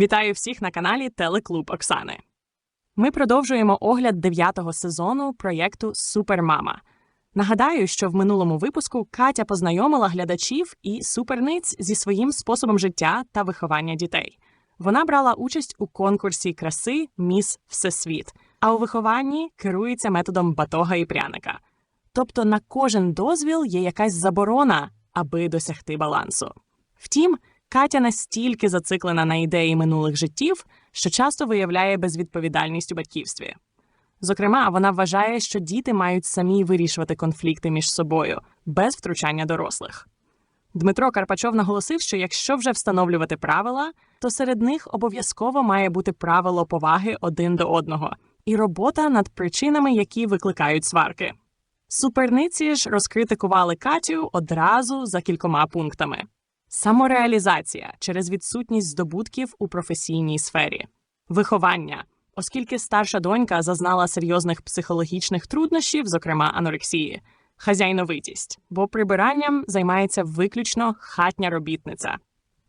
Вітаю всіх на каналі Телеклуб Оксани. Ми продовжуємо огляд дев'ятого сезону проєкту Супермама. Нагадаю, що в минулому випуску Катя познайомила глядачів і суперниць зі своїм способом життя та виховання дітей. Вона брала участь у конкурсі краси Міс Всесвіт, а у вихованні керується методом батога і пряника. Тобто на кожен дозвіл є якась заборона, аби досягти балансу. Втім, Катя настільки зациклена на ідеї минулих життів, що часто виявляє безвідповідальність у батьківстві. Зокрема, вона вважає, що діти мають самі вирішувати конфлікти між собою без втручання дорослих. Дмитро Карпачов наголосив, що якщо вже встановлювати правила, то серед них обов'язково має бути правило поваги один до одного і робота над причинами, які викликають сварки. Суперниці ж розкритикували Катю одразу за кількома пунктами: самореалізація через відсутність здобутків у професійній сфері, виховання, оскільки старша донька зазнала серйозних психологічних труднощів, зокрема анорексії, хазяйновитість, бо прибиранням займається виключно хатня робітниця.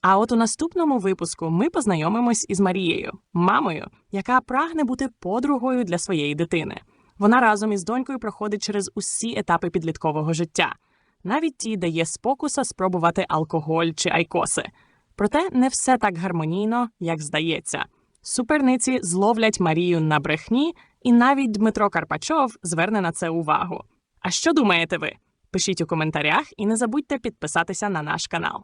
А от у наступному випуску ми познайомимось із Марією, мамою, яка прагне бути подругою для своєї дитини. Вона разом із донькою проходить через усі етапи підліткового життя, навіть ті, дає спокуса спробувати алкоголь чи айкоси. Проте не все так гармонійно, як здається. Суперниці зловлять Марію на брехні, і навіть Дмитро Карпачов зверне на це увагу. А що думаєте ви? Пишіть у коментарях і не забудьте підписатися на наш канал.